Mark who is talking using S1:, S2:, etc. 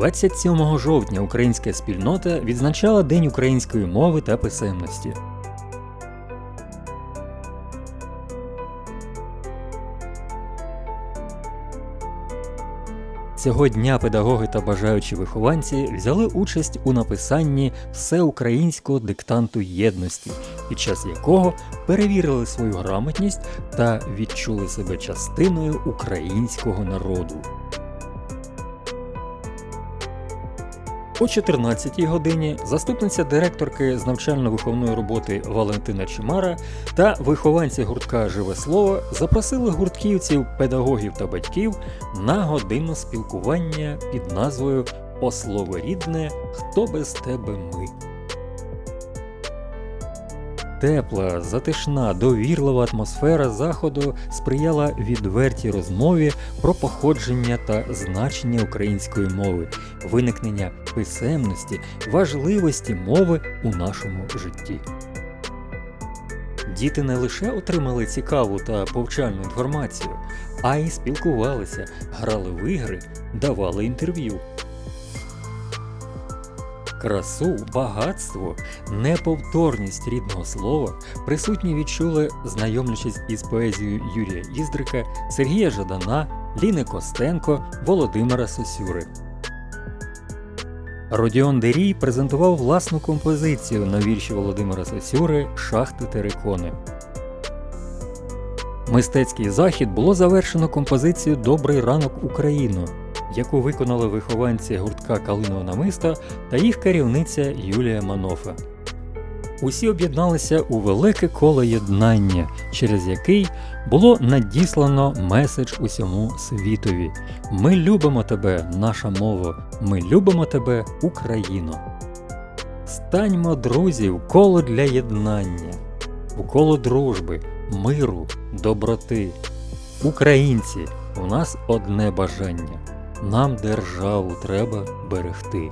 S1: 27 жовтня українська спільнота відзначала День української мови та писемності. Цього дня педагоги та бажаючі вихованці взяли участь у написанні всеукраїнського диктанту єдності, під час якого перевірили свою грамотність та відчули себе частиною українського народу. О 14-й годині заступниця директорки з навчально-виховної роботи Валентина Чимара та вихованці гуртка Живе слово запросили гуртківців, педагогів та батьків на годину спілкування під назвою Ослово рідне, хто без тебе ми. Тепла, затишна, довірлива атмосфера заходу сприяла відвертій розмові про походження та значення української мови, виникнення писемності, важливості мови у нашому житті. Діти не лише отримали цікаву та повчальну інформацію, а й спілкувалися, грали в ігри, давали інтерв'ю. Красу, багатство, неповторність рідного слова присутні відчули, знайомлячись із поезією Юрія Іздрика, Сергія Жадана, Ліни Костенко, Володимира Сосюри. Родіон Дерій презентував власну композицію на вірші Володимира Сосюри Шахти терикони. Мистецький захід було завершено композицією Добрий ранок Україно, яку виконали вихованці гуртка Калиного намиста та їх керівниця Юлія Манофа. Усі об'єдналися у велике коло єднання, через який було надіслано меседж усьому світові. Ми любимо тебе, наша мова, ми любимо тебе, Україно. Станьмо, друзі, в коло для єднання, в коло дружби, миру, доброти. Українці, у нас одне бажання. Нам державу треба берегти.